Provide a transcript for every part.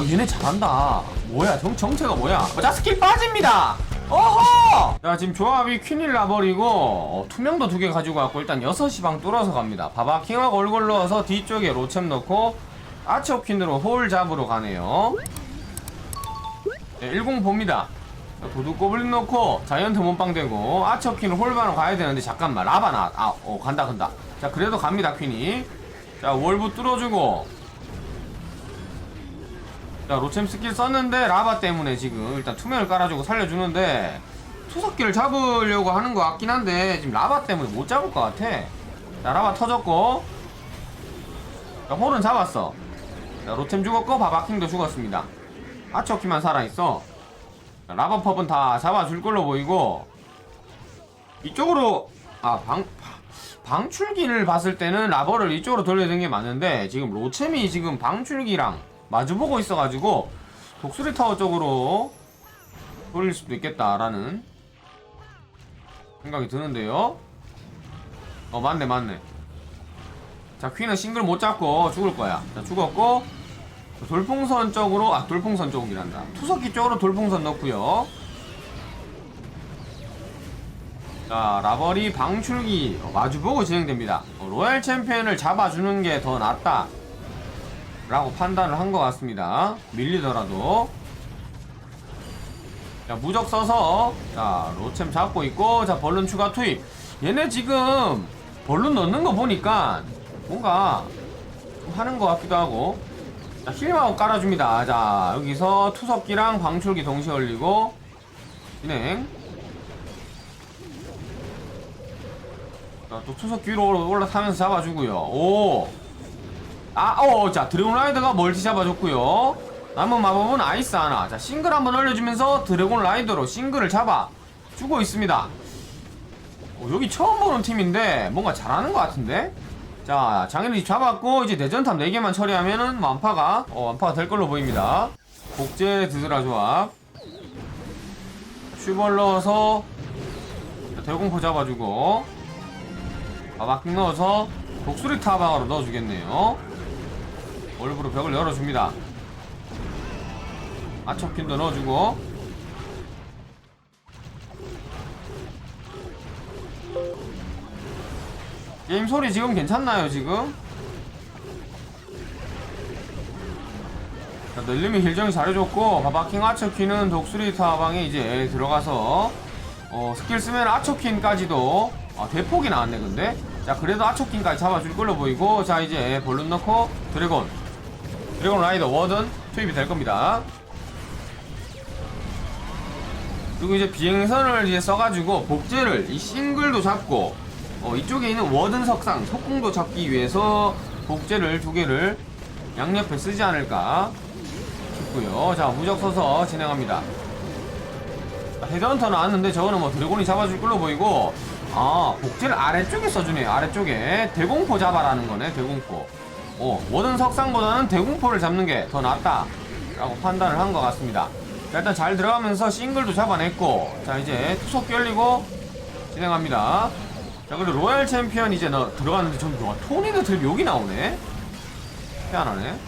어 얘네 잘한다. 뭐야 정, 정체가 뭐야? 어, 자 스킬 빠집니다. 어허! 자 지금 조합이 퀸일 나버리고 어, 투명도 두 개 가지고 왔고 일단 6시 방 뚫어서 갑니다. 바바킹하고 얼굴 넣어서 뒤쪽에 로챔 넣고 아치오퀸으로 홀 잡으러 가네요. 네, 10 봅니다. 자, 도둑 고블린 넣고 자이언트 몸빵 되고 아치오퀸을 홀바로 가야 되는데 잠깐만 라바나. 아어 간다 간다. 자 그래도 갑니다 퀸이. 자 월부 뚫어주고 자 로챔 스킬 썼는데 라바 때문에 지금 일단 투명을 깔아주고 살려주는데 투석기를 잡으려고 하는 것 같긴 한데 지금 라바 때문에 못 잡을 것 같아. 자 라바 터졌고. 자 홀은 잡았어. 자 로챔 죽었고 바바킹도 죽었습니다. 아초키만 살아있어. 자, 라바 펍은 다 잡아줄 걸로 보이고. 이쪽으로 아방 방출기를 봤을 때는 라버를 이쪽으로 돌려야 되는 게 맞는데 지금 로챔이 지금 방출기랑 마주보고 있어가지고 독수리 타워 쪽으로 돌릴 수도 있겠다라는 생각이 드는데요. 어 맞네 맞네. 자 퀸은 싱글 못 잡고 죽을 거야. 자 죽었고 돌풍선 쪽으로 아 돌풍선 쪽이란다. 투석기 쪽으로 돌풍선 넣고요. 자 라벌이 방출기 어, 마주보고 진행됩니다. 어, 로얄 챔피언을 잡아주는 게 더 낫다 라고 판단을 한 것 같습니다. 밀리더라도. 자 무적 써서 자 로챔 잡고 있고 자 벌룬 추가 투입. 얘네 지금 벌룬 넣는 거 보니까 뭔가 좀 하는 것 같기도 하고. 자 힐마우 깔아줍니다. 자 여기서 투석기랑 방출기 동시에 올리고 진행. 자, 또 투석 위로 올라타면서 잡아주고요. 오. 아, 어, 자, 드래곤 라이더가 멀티 잡아줬고요. 남은 마법은 아이스 하나. 자, 싱글 한번 올려주면서 드래곤 라이더로 싱글을 잡아 주고 있습니다. 어, 여기 처음 보는 팀인데 뭔가 잘하는 것 같은데? 자, 장애리 잡았고 이제 대전탑 4개만 처리하면은 완파가 어, 완파가 될 걸로 보입니다. 복제 드드라 조합. 슈벌 넣어서 자, 대공포 잡아주고 바바킹 넣어서 독수리 타방으로 넣어주겠네요 얼굴로 벽을 열어줍니다. 아초킨도 넣어주고. 게임 소리 지금 괜찮나요 지금? 자, 넬림이 힐정이 잘해줬고 바바킹 아초킨은 독수리 타방에 이제 들어가서 어, 스킬 쓰면 아초킨까지도 아, 대폭이 나왔네 근데? 자 그래도 아초킹까지 잡아줄 걸로 보이고 자 이제 볼룬 넣고 드래곤 드래곤 라이더 워든 투입이 될 겁니다. 그리고 이제 비행선을 이제 써가지고 복제를 이 싱글도 잡고 어, 이쪽에 있는 워든 석상 석궁도 잡기 위해서 복제를 두 개를 양옆에 쓰지 않을까 싶고요. 자 무적 써서 진행합니다. 자, 헤드헌터 나왔는데 저거는 뭐 드래곤이 잡아줄 걸로 보이고 아 복제를 아래쪽에 써주네요. 아래쪽에 대공포 잡아라는 거네 대공포 어 워든 석상보다는 대공포를 잡는 게 더 낫다 라고 판단을 한 것 같습니다. 자, 일단 잘 들어가면서 싱글도 잡아냈고 자 이제 투석 결리고 진행합니다. 자 그리고 로얄 챔피언 이제 너 들어갔는데 전 뭐야 토니드 드립 여기 나오네? 희한하네?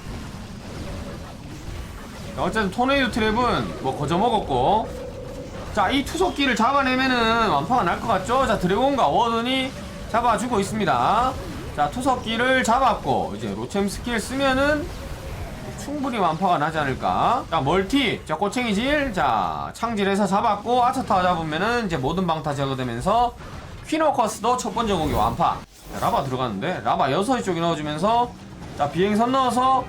자, 어쨌든 토네이도 트랩은 뭐 거저 먹었고. 자, 이 투석기를 잡아내면은 완파가 날 것 같죠? 자, 드래곤과 워든이 잡아주고 있습니다. 자, 투석기를 잡았고, 이제 로챔 스킬 쓰면은 충분히 완파가 나지 않을까. 자, 멀티. 자, 꼬챙이질. 자, 창질해서 잡았고, 아차타 잡으면은 이제 모든 방타 제거되면서 퀴노커스도 첫 번째 공기 완파. 자, 라바 들어갔는데, 라바 6시 쪽에 넣어주면서, 자, 비행선 넣어서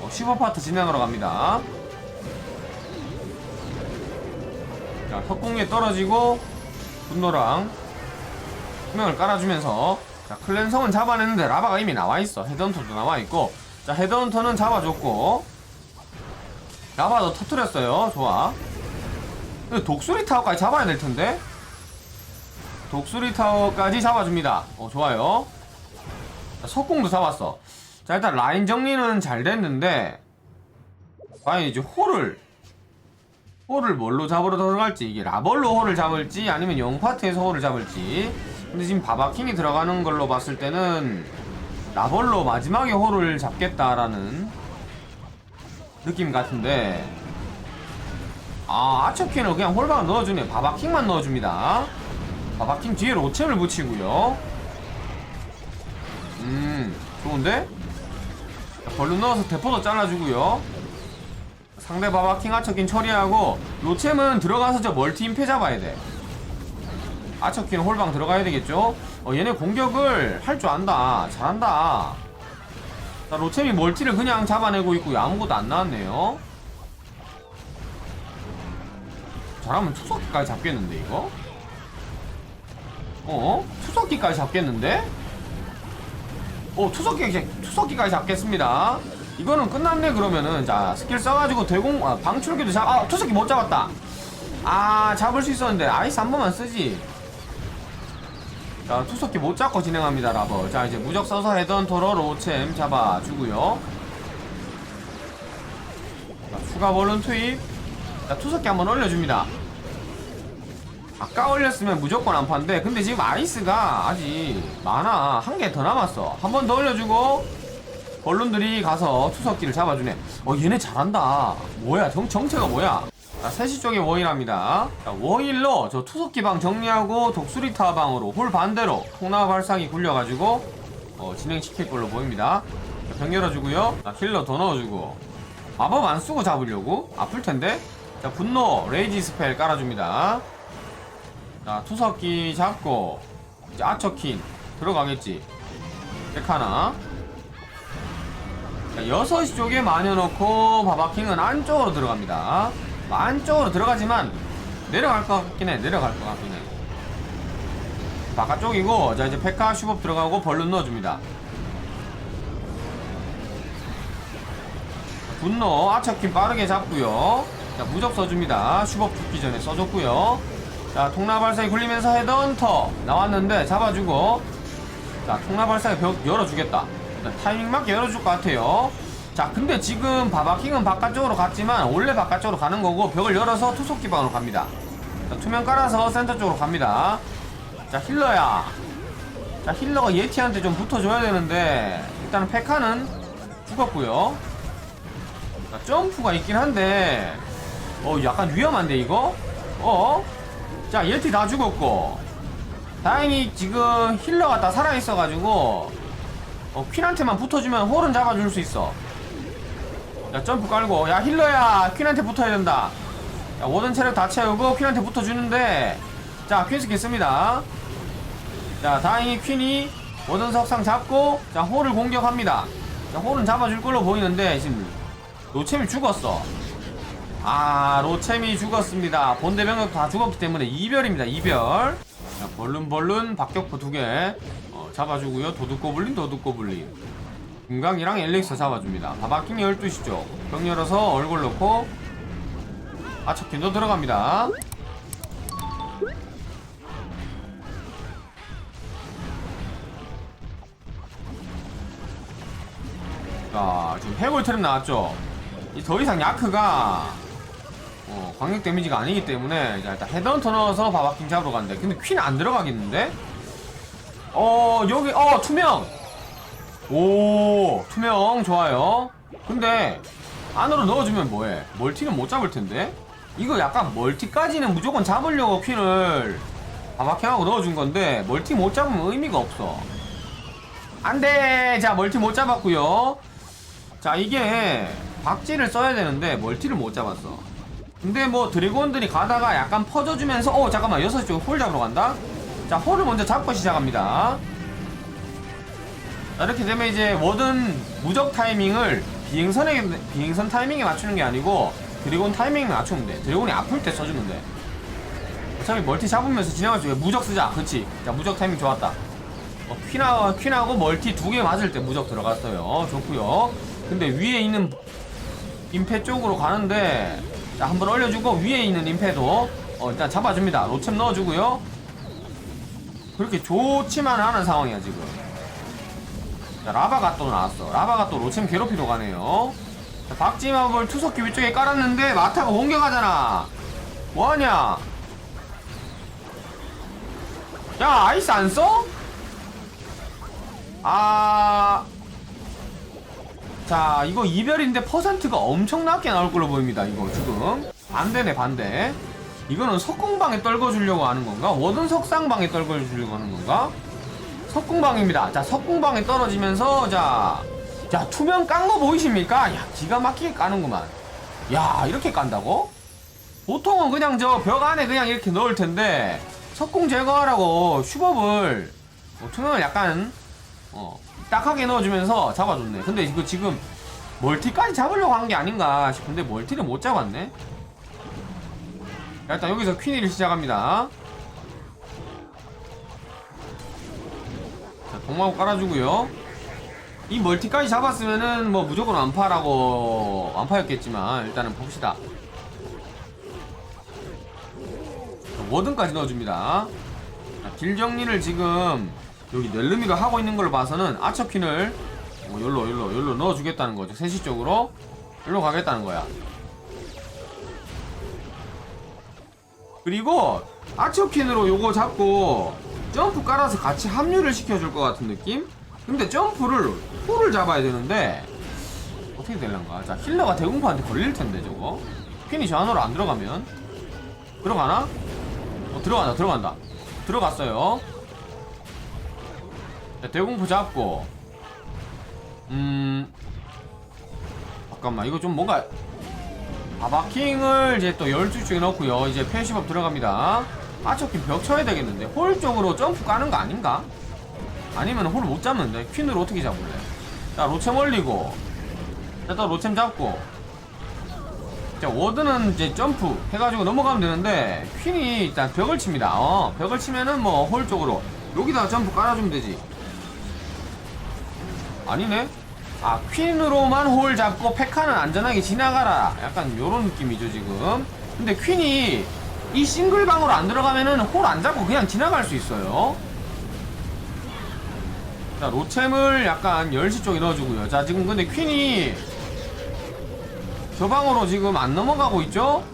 어, 슈퍼파트 진행하러 갑니다. 자, 석궁에 떨어지고 분노랑 투명을 깔아주면서 자, 클랜성은 잡아냈는데 라바가 이미 나와있어. 헤드헌터도 나와있고 자, 헤드헌터는 잡아줬고 라바도 터트렸어요. 좋아. 근데 독수리 타워까지 잡아야 될 텐데 독수리 타워까지 잡아줍니다. 어, 좋아요. 자, 석궁도 잡았어. 자, 일단 라인 정리는 잘 됐는데 과연 이제 홀을 홀을 뭘로 잡으러 들어갈지 이게 라벌로 홀을 잡을지 아니면 영파트에서 홀을 잡을지 근데 지금 바바킹이 들어가는 걸로 봤을 때는 라벌로 마지막에 홀을 잡겠다라는 느낌 같은데. 아 아처킨을 그냥 홀박 넣어주네. 바바킹만 넣어줍니다. 바바킹 뒤에 로챔을 붙이고요. 음 좋은데? 자, 벌룬 넣어서 대포도 잘라주고요. 상대 바바킹 아처킨 처리하고 로챔은 들어가서 저 멀티 임페 잡아야 돼 아처키는 홀방 들어가야 되겠죠? 어, 얘네 공격을 할 줄 안다. 잘한다. 자, 로챔이 멀티를 그냥 잡아내고 있고요. 아무것도 안 나왔네요. 잘하면 투석기까지 잡겠는데, 이거? 어? 투석기까지 잡겠는데? 어, 투석기, 투석기까지 잡겠습니다. 이거는 끝났네, 그러면은. 자, 스킬 써가지고 대공, 아, 방출기도 잡, 아, 투석기 못 잡았다. 아, 잡을 수 있었는데, 아이스 한 번만 쓰지. 자 투석기 못 잡고 진행합니다 라버 자 이제 무적 써서 헤던토로 로챔 잡아주고요. 자 추가 벌룬 투입. 자 투석기 한번 올려줍니다. 아까 올렸으면 무조건 안파인데 근데 지금 아이스가 아직 많아 한 개 더 남았어. 한 번 더 올려주고 벌룬들이 가서 투석기를 잡아주네. 어 얘네 잘한다. 뭐야? 정, 정체가 뭐야 자, 3시 쪽에 워일합니다. 자, 워일로 저 투석기 방 정리하고 독수리타 방으로 홀 반대로 통나 발상이 굴려가지고 어, 진행시킬 걸로 보입니다. 자, 병 열어주고요. 자, 힐러 더 넣어주고 마법 안 쓰고 잡으려고? 아플 텐데? 자, 분노 레이지 스펠 깔아줍니다. 자, 투석기 잡고 이제 아처킨 들어가겠지. 백 하나. 자, 6시 쪽에 마녀 넣고 바바킹은 안쪽으로 들어갑니다. 안쪽으로 들어가지만 내려갈 것 같긴 해. 내려갈 것 같긴 해. 바깥쪽이고 자 이제 페카 슈법 들어가고 벌룬 넣어줍니다. 분노 아처킨 빠르게 잡고요. 자 무적 써줍니다. 슈법 죽기 전에 써줬고요. 자 통나발사에 굴리면서 헤드헌터 나왔는데 잡아주고 자 통나발사에 벽 열어주겠다. 자, 타이밍 맞게 열어줄 것 같아요. 자 근데 지금 바바킹은 바깥쪽으로 갔지만 원래 바깥쪽으로 가는 거고 벽을 열어서 투석기 방으로 갑니다. 자, 투명 깔아서 센터 쪽으로 갑니다. 자 힐러야. 자 힐러가 예티한테 좀 붙어줘야 되는데 일단은 페카는 죽었고요. 자 점프가 있긴 한데 어 약간 위험한데 이거? 어? 자 예티 다 죽었고 다행히 지금 힐러가 다 살아있어가지고 어, 퀸한테만 붙어주면 홀은 잡아줄 수 있어 야 점프 깔고. 야 힐러야 퀸한테 붙어야 된다. 야 워든 체력 다 채우고 퀸한테 붙어주는데. 자 퀸 스킬 씁니다. 자 다행히 퀸이 워든 석상 잡고 자 홀을 공격합니다. 자 홀은 잡아줄 걸로 보이는데 지금 로챔이 죽었어. 아 로챔이 죽었습니다. 본대 병력 다 죽었기 때문에 이별입니다 이별. 자 벌룬 벌룬 박격포 두개. 어, 잡아주고요. 도둑고블린 도둑고블린 금강이랑 엘릭서 잡아줍니다. 바바킹 12시 쪽. 병 열어서 얼굴 넣고 아처킨도 들어갑니다. 자, 지금 해골 트랩 나왔죠? 이더 이상 야크가 어, 광역 데미지가 아니기 때문에 자, 일단 헤드헌터 넣어서 바바킹 잡으러 간대. 근데 퀸 안 들어가겠는데? 어, 여기, 어, 투명! 오 투명 좋아요. 근데 안으로 넣어주면 뭐해? 멀티는 못 잡을 텐데? 이거 약간 멀티까지는 무조건 잡으려고 퀸을 바바킹하고 넣어준 건데 멀티 못 잡으면 의미가 없어. 안돼! 자 멀티 못 잡았고요. 자 이게 박지를 써야 되는데 멀티를 못 잡았어. 근데 뭐 드래곤들이 가다가 약간 퍼져주면서 어 잠깐만 6시 쪽에 홀 잡으러 간다? 자 홀을 먼저 잡고 시작합니다. 자, 이렇게 되면 이제 워든 무적 타이밍을 비행선에 비행선 타이밍에 맞추는 게 아니고 드래곤 타이밍에 맞추면 돼. 드래곤이 아플 때 써주면 돼. 어차피 멀티 잡으면서 진행할 수 있어. 무적 쓰자. 그치? 자, 무적 타이밍 좋았다. 어, 퀸하고, 퀸하고 멀티 두 개 맞을 때 무적 들어갔어요. 좋고요 근데 위에 있는 임페 쪽으로 가는데 자, 한번 올려주고 위에 있는 임페도 어, 일단 잡아줍니다. 로챔 넣어주고요. 그렇게 좋지만 않은 상황이야, 지금. 자, 라바가 또 나왔어. 라바가 또 로챔 괴롭히러 가네요. 자, 박지마블 투석기 위쪽에 깔았는데 마타가 공격하잖아. 뭐하냐? 야, 아이스 안 써? 아. 자 이거 이별인데 퍼센트가 엄청 낮게 나올 걸로 보입니다 이거 지금 반대네 반대 이거는 석궁방에 떨궈주려고 하는 건가? 워든 석상방에 떨궈주려고 하는 건가? 석궁방입니다 자 석궁방에 떨어지면서 자, 자 투명 깐 거 보이십니까? 야 기가 막히게 까는구만 야 이렇게 깐다고? 보통은 그냥 저 벽 안에 그냥 이렇게 넣을 텐데 석궁 제거하라고 슈법을 어, 투명을 약간 어, 딱하게 넣어주면서 잡아줬네. 근데 이거 지금 멀티까지 잡으려고 한 게 아닌가 싶은데 멀티를 못 잡았네. 자, 일단 여기서 퀸을 시작합니다. 자, 동마구 깔아주고요. 이 멀티까지 잡았으면은 뭐 무조건 완파라고 완파였겠지만 일단은 봅시다. 자, 워든까지 넣어줍니다. 자, 길 정리를 지금 여기 넬르미가 하고 있는 걸 봐서는 아처퀸을 뭐 열로 열로 열로 넣어주겠다는 거죠. 세시 쪽으로 열로 가겠다는 거야. 그리고 아처퀸으로 요거 잡고 점프 깔아서 같이 합류를 시켜줄 것 같은 느낌? 근데 점프를 홀을 잡아야 되는데 어떻게 될란가? 자 힐러가 대공포한테 걸릴 텐데 저거. 퀸이 저 안으로 안 들어가면. 들어가나? 어 들어간다 들어간다. 들어갔어요. 자, 대공포 잡고. 음. 잠깐만 이거 좀 뭔가 아바킹을 이제 또 12쪽에 넣고요. 이제 패시법 들어갑니다 아처킹 벽 쳐야 되겠는데? 홀 쪽으로 점프 까는 거 아닌가? 아니면 홀 못 잡는데? 퀸으로 어떻게 잡을래? 자 로챔 올리고. 자또 로챔 잡고. 자 워드는 이제 점프 해가지고 넘어가면 되는데 퀸이 일단 벽을 칩니다. 어 벽을 치면은 뭐 홀 쪽으로 여기다가 점프 깔아주면 되지. 아니네? 아 퀸으로만 홀 잡고 페카는 안전하게 지나가라. 약간 요런 느낌이죠 지금. 근데 퀸이 이 싱글 방으로 안 들어가면은 홀 안 잡고 그냥 지나갈 수 있어요 자 로챔을 약간 10시 쪽에 넣어주고요 자 지금 근데 퀸이 저 방으로 지금 안 넘어가고 있죠?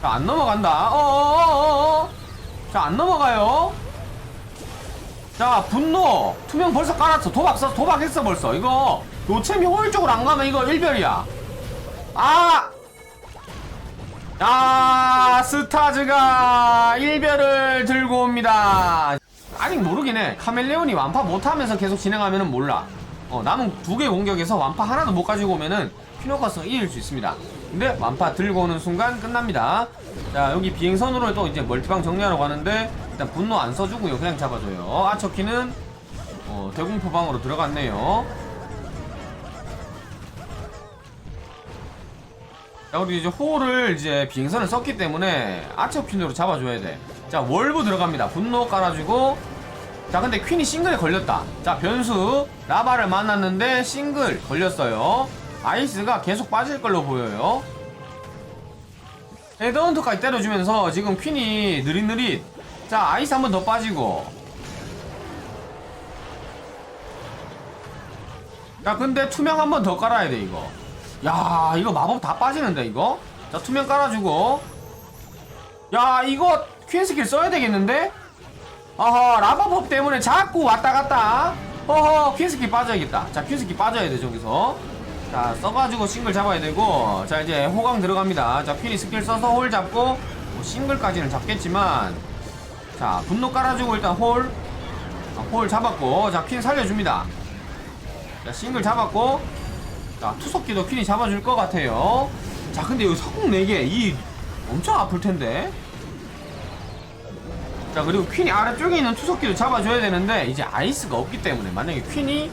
자, 안 넘어간다. 어어어어. 자, 안 넘어가요. 자, 분노. 투명 벌써 깔았어. 도박 써, 도박했어, 벌써. 이거, 노챔이 홀 쪽으로 안 가면 이거 일별이야. 아! 아, 스타즈가 일별을 들고 옵니다. 아직 모르긴 해. 카멜레온이 완파 못하면서 계속 진행하면은 몰라. 어, 남은 두 개 공격에서 완파 하나도 못 가지고 오면은 피노가스가 이길 수 있습니다. 근데 완파 들고 오는 순간 끝납니다. 자, 여기 비행선으로 또 이제 멀티방 정리하러 가는데 일단 분노 안 써주고요. 그냥 잡아줘요. 아처키는 어, 대공포방으로 들어갔네요. 자, 우리 이제 호를 이제 비행선을 썼기 때문에 아처 퀸으로 잡아줘야 돼. 자, 월브 들어갑니다. 분노 깔아주고. 자, 근데 퀸이 싱글에 걸렸다. 자, 변수. 라바를 만났는데 싱글 걸렸어요. 아이스가 계속 빠질 걸로 보여요. 헤드헌터까지 때려주면서 지금 퀸이 느릿느릿. 자, 아이스 한 번 더 빠지고. 야, 근데 투명 한 번 더 깔아야 돼, 이거. 야 이거 마법 다 빠지는데 이거? 자 투명 깔아주고. 야 이거 퀸 스킬 써야 되겠는데? 어허 라바법 때문에 자꾸 왔다 갔다. 어허 퀸 스킬 빠져야겠다. 자퀸 스킬 빠져야 돼 저기서. 자 써가지고 싱글 잡아야 되고. 자 이제 호강 들어갑니다. 자 퀸이 스킬 써서 홀 잡고 뭐 싱글까지는 잡겠지만. 자 분노 깔아주고 일단 홀. 아, 홀 잡았고. 자 퀸 살려줍니다. 자 싱글 잡았고 자 투석기도 퀸이 잡아줄 것 같아요. 자 근데 여기 석궁 4개. 이 엄청 아플 텐데. 자 그리고 퀸이 아래쪽에 있는 투석기도 잡아줘야 되는데 이제 아이스가 없기 때문에 만약에 퀸이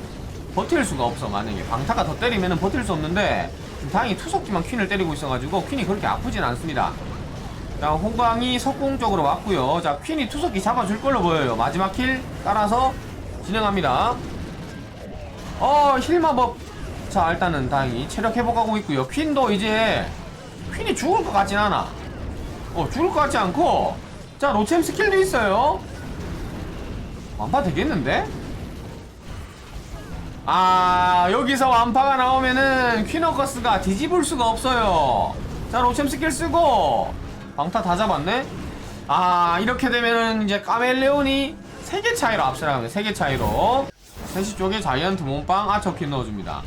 버틸 수가 없어. 만약에 방타가 더 때리면 버틸 수 없는데 지금 다행히 투석기만 퀸을 때리고 있어가지고 퀸이 그렇게 아프진 않습니다. 자 호강이 석궁 쪽으로 왔고요. 자 퀸이 투석기 잡아줄 걸로 보여요. 마지막 킬 따라서 진행합니다. 어 힐마법 자 일단은 다행히 체력 회복하고 있고요. 퀸도 이제 퀸이 죽을 것 같진 않아. 어 죽을 것 같지 않고. 자 로챔 스킬도 있어요. 완파 되겠는데? 아 여기서 완파가 나오면은 퀸어커스가 뒤집을 수가 없어요. 자 로챔 스킬 쓰고 방타 다 잡았네. 아 이렇게 되면은 이제 까멜레온이 3개 차이로 앞서나가면 3개 차이로. 3시 쪽에 자이언트 몸빵 아처킨 넣어줍니다.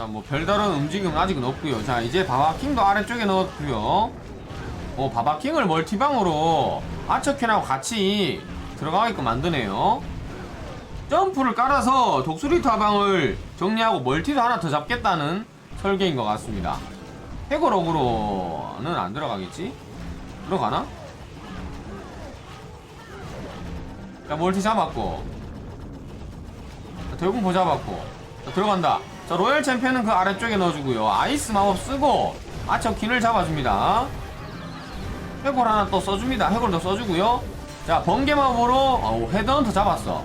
자, 뭐 별다른 움직임은 아직은 없고요. 자, 이제 바바킹도 아래쪽에 넣었고요. 어, 바바킹을 멀티방으로 아처킨하고 같이 들어가게끔 만드네요. 점프를 깔아서 독수리 타방을 정리하고 멀티도 하나 더 잡겠다는 설계인 것 같습니다. 해골옥으로는 안 들어가겠지? 들어가나? 자, 멀티 잡았고. 자, 대공포 잡았고. 자, 들어간다. 자, 로얄 챔피언은 그 아래쪽에 넣어주고요. 아이스 마법 쓰고, 아처 킨을 잡아줍니다. 해골 하나 또 써줍니다. 해골도 써주고요. 자, 번개 마법으로, 어, 헤드헌터 잡았어.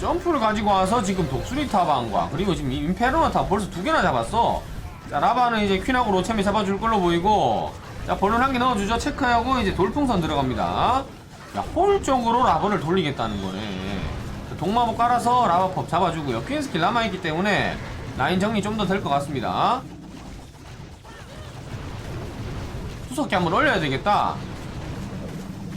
점프를 가지고 와서 지금 독수리 타방과 그리고 지금 임페르노 타 벌써 두 개나 잡았어. 자 라바는 이제 퀸하고 로챔이 잡아줄 걸로 보이고 자 벌룬 한 개 넣어주죠. 체크하고 이제 돌풍선 들어갑니다. 야 홀 쪽으로 라바를 돌리겠다는 거네. 자, 동마법 깔아서 라바법 잡아주고요. 퀸 스킬 남아있기 때문에 라인 정리 좀 더 될 것 같습니다. 수석기 한번 올려야 되겠다.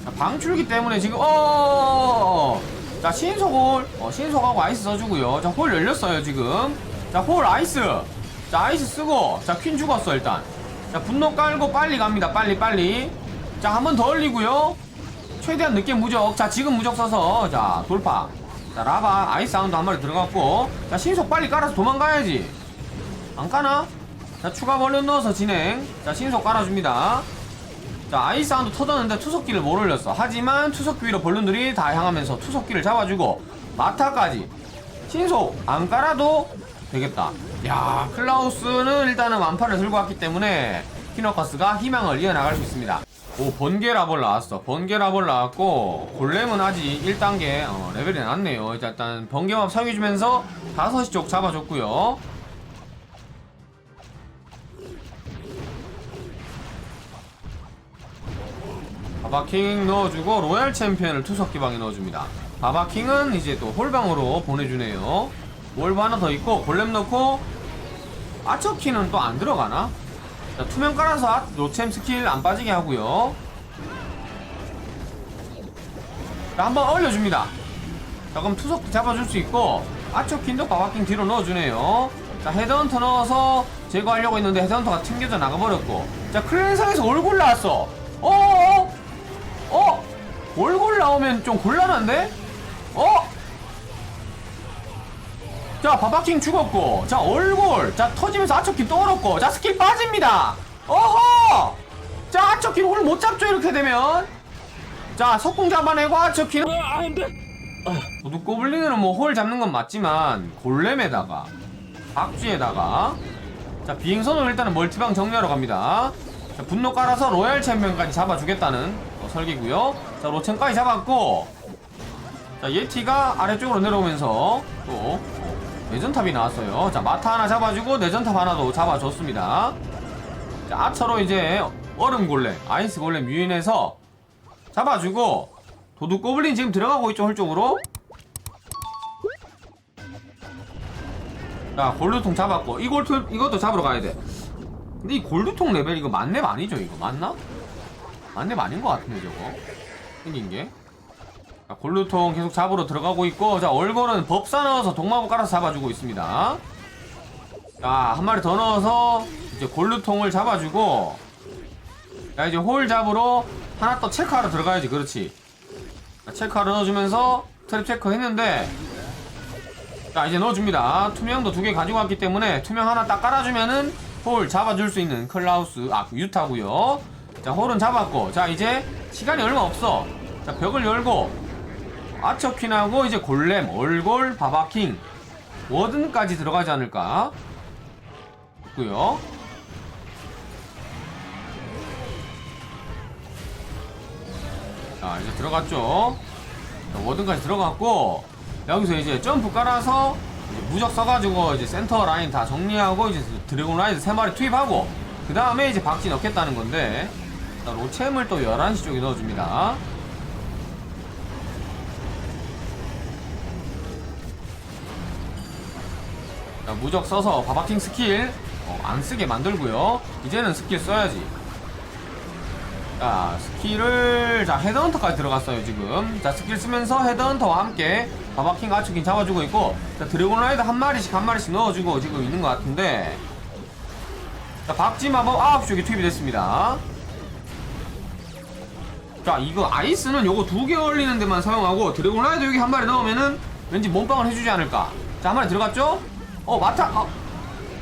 자, 방출기 때문에 지금 어. 자 신속홀 어, 신속하고 아이스 써주고요. 자홀 열렸어요 지금. 자홀 아이스. 자 아이스 쓰고 자 퀸 죽었어 일단. 자 분노 깔고 빨리 갑니다. 빨리 빨리. 자 한 번 더 올리고요. 최대한 늦게 무적. 자 지금 무적 써서 자 돌파. 자 라바 아이스 사운드 한 마리 들어갔고 자 신속 빨리 깔아서 도망가야지. 안 까나? 자 추가 벌룬 넣어서 진행. 자 신속 깔아줍니다. 자 아이사운드 터졌는데 투석기를 못 올렸어 하지만 투석기 위로 벌룬들이 다 향하면서 투석기를 잡아주고 마타까지 신속 안 깔아도 되겠다 야 클라우스는 일단은 완파를 들고 왔기 때문에 키너커스가 희망을 이어나갈 수 있습니다 오 번개 라볼 나왔어 번개 라볼 나왔고 골렘은 아직 1단계 어, 레벨이 낮네요 자, 일단 번개밥 사용해주면서 5시 쪽 잡아줬고요 바바킹 넣어주고 로얄 챔피언을 투석 기방에 넣어줍니다. 바바킹은 이제 또 홀방으로 보내주네요. 월브 하나 더 있고 골렘 넣고 아처키는 또 안 들어가나? 자, 투명 깔아서 아- 노챔 스킬 안 빠지게 하고요. 자, 한번 올려줍니다. 자, 그럼 투석도 잡아줄 수 있고 아처킨도 바바킹 뒤로 넣어주네요. 자, 헤드헌터 넣어서 제거하려고 했는데 헤드헌터가 튕겨져 나가버렸고 자, 클랜성에서 얼굴 나왔어. 어어어? 어? 얼굴 나오면 좀 곤란한데? 어? 자, 바바킹 죽었고, 자, 얼굴, 자, 터지면서 또 얼었고, 자, 스킬 빠집니다! 어허! 자, 아처킨 오늘 못 잡죠, 이렇게 되면? 자, 석궁 잡아내고 아처킨. 아, 안 돼. 도둑 고블린은 뭐 홀 잡는 건 맞지만, 골렘에다가, 박쥐에다가, 자, 비행선으로 일단은 멀티방 정리하러 갑니다. 자, 분노 깔아서 로얄 챔피언까지 잡아주겠다는 어, 설계고요 자, 로첸까지 잡았고, 자, 예티가 아래쪽으로 내려오면서 또 어, 내전탑이 나왔어요. 자, 마타 하나 잡아주고 내전탑 하나도 잡아줬습니다. 자, 아처로 이제 얼음 골렘, 아이스 골렘 유인해서 잡아주고 도둑 고블린 지금 들어가고 있죠, 홀 쪽으로. 자, 골드통 잡았고 이 골드 이것도 잡으러 가야 돼. 근데 이 골드통 레벨 이거 만렙 아니죠, 이거 맞나? 만렙 아닌 것 같은데 저거 생긴 게. 자, 골드통 계속 잡으러 들어가고 있고 자 얼굴은 법사 넣어서 동마법 깔아서 잡아주고 있습니다. 자, 한 마리 더 넣어서 이제 골드통을 잡아주고 자, 이제 홀 잡으러 하나 또 체크하러 들어가야지, 그렇지. 자, 체크하러 넣어주면서 트랩 체크 했는데 자 이제 넣어줍니다 투명도 두 개 가지고 왔기 때문에 투명 하나 딱 깔아주면은 홀 잡아줄 수 있는 클라우스 아 유타고요 자 홀은 잡았고 자 이제 시간이 얼마 없어 자 벽을 열고 아처퀸하고 이제 골렘 얼골 바바킹 워든까지 들어가지 않을까? 있고요. 자 이제 들어갔죠. 자, 워든까지 들어갔고 여기서 이제 점프 깔아서 이제 무적 써가지고 이제 센터 라인 다 정리하고 이제 드래곤 라이드 세 마리 투입하고 그 다음에 이제 박쥐 넣겠다는 건데 자, 로챔을 또 11시 쪽에 넣어줍니다 자, 무적 써서 바바킹 스킬 어, 안 쓰게 만들고요. 이제는 스킬 써야지. 자, 스킬을 자 헤드헌터까지 들어갔어요 지금. 자, 스킬 쓰면서 헤드헌터와 함께 바바킹 가축인 잡아주고 있고, 자 드래곤 라이더 한 마리씩 한 마리씩 넣어주고 지금 있는 것 같은데. 자, 박쥐 마법 9시 투입이 됐습니다. 자, 이거 아이스는 요거 두개 올리는 데만 사용하고 드래곤 라이더 여기 한 마리 넣으면은 왠지 몸빵을 해주지 않을까. 자, 한 마리 들어갔죠? 어 마차 어,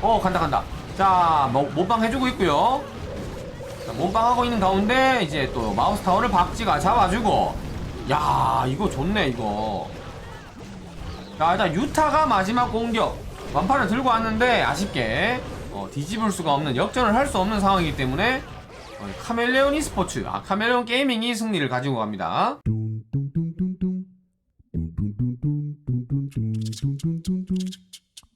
어 간다 간다 자 뭐, 몸빵 해주고 있고요 자, 몸빵하고 있는 가운데 이제 또 마우스 타워를 박쥐가 잡아주고 야 이거 좋네 이거 자 일단 유타가 마지막 공격 완파를 들고 왔는데 아쉽게 어, 뒤집을 수가 없는 역전을 할 수 없는 상황이기 때문에 어, 카멜레온 e스포츠 아 카멜레온 게이밍이 승리를 가지고 갑니다